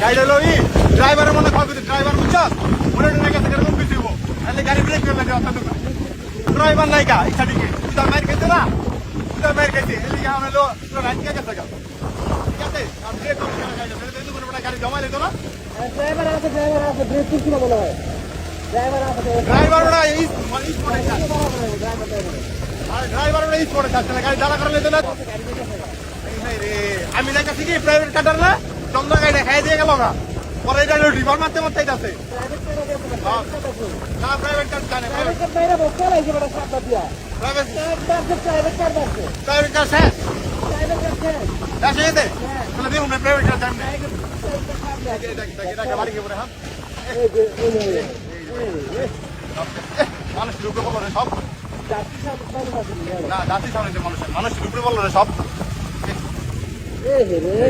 গাড়ি হলো ই ড্রাইভারের মনে খাওয়া ড্রাইভার বুঝছস মনে না গেছে এরকম কিছু তাহলে গাড়ি ব্রেক করে লাগে অত ড্রাইভার নাই গা ইচ্ছা দিকে তুই মাইর খেতে না তুই মাইর খেতে এদিকে আমরা লো রাইট কে গেছে গা ঠিক আছে আর ব্রেক গাড়ি দাঁড়া করে লেতো না। আমি দেখাচ্ছি কি প্রাইভেট কাটার না? চন্দ্র গাড়ি খাই দিয়ে গেল না পরে এটা রিভার মারতে মারতে কার আছে প্রাইভেট কার মানুষ রূপে বলল রে সব। যাত্রী সাথে সাথে না জাতি সামনে যে মানুষ মানুষ রূপে বলল রে সব।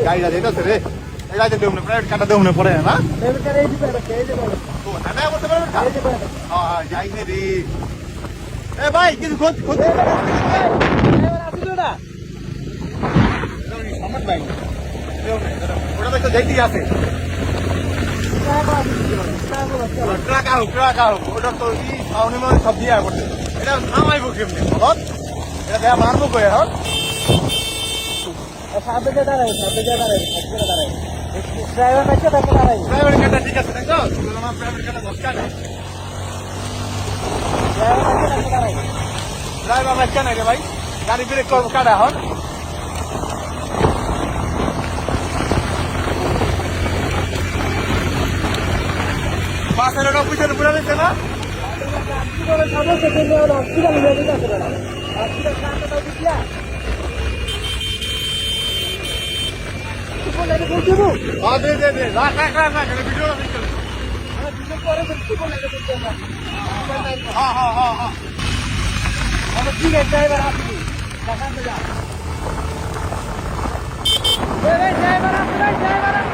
গাড়িটা যেতেছে রে এই গাড়িতে দেউনে প্রাইভেট কারটা দেউনে পড়ে না প্রাইভেট কার এই দিবে এই দিবে তো হ্যাঁ করতে পারবে এই দিবে হ্যাঁ যাই নে রে এ ভাই কিছু খোঁজ খোঁজ ড্রাইভার আছে না সমাজ ভাই ওটা তো দেখতেই আছে ট্রাক তো সব দিয়ে করতে এটা নামাইবো কেমনি বলত এটা দেয়া মারবো কয়ে হ্যাঁ সামনে যে দাঁড়ায় সামনে যে দাঁড়ায় সামনে দাঁড়ায় ড্রাইভার কাছে দেখে দাঁড়ায় প্রাইভেট কারটা ঠিক আছে দেখো আমার প্রাইভেট কারটা দরকার নেই ড্রাইভার কাছে দেখে দাঁড়ায় ড্রাইভার লাগছে না রে ভাই গাড়ি ব্রেক করব কাটা এখন পাশের ওটা পিছনে পুরা দিচ্ছে না হসপিটালে হসপিটালে না হসপিটাল ঠিক আছে ড্রাইভার আপনি দেখান তো যা ড্রাইভার আপনি ড্রাইভার আপনি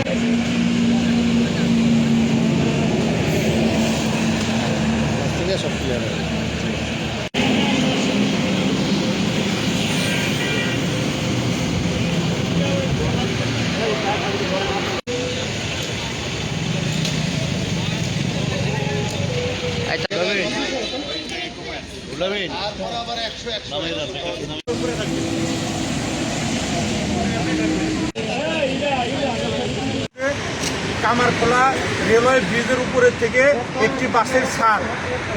কামারখোলা রেলওয়ে ব্রিজের উপরে থেকে একটি বাসের ছাদ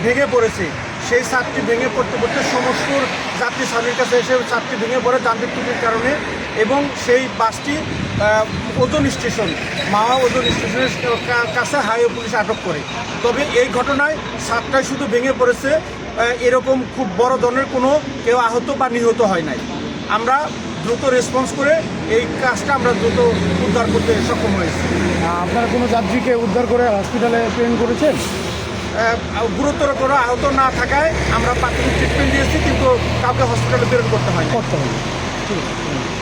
ভেঙে পড়েছে। সেই ছাদটি ভেঙে পড়তে পড়তে সমস্ত যাত্রী ছাদের কাছে এসে ছাদটি ভেঙে পড়ে যান্ত্রিক ত্রুটির কারণে। এবং সেই বাসটি ওজন স্টেশন মাওয়া ওজন স্টেশনের কাছে হাইওয়ে পুলিশ আটক করে। তবে এই ঘটনায় সাতটায় শুধু ভেঙে পড়েছে এরকম খুব বড় ধরনের কোনো কেউ আহত বা নিহত হয় নাই। আমরা দ্রুত রেসপন্স করে এই কাজটা আমরা দ্রুত উদ্ধার করতে সক্ষম হয়েছি। আপনারা কোনো যাত্রীকে উদ্ধার করে হসপিটালে ট্রেন করেছেন? গুরুতর কোনো আহত না থাকায় আমরা প্রাথমিক ট্রিটমেন্ট দিয়েছি কিন্তু কাউকে হসপিটালে প্রেরণ করতে হয় করতে হবে ঠিক আছে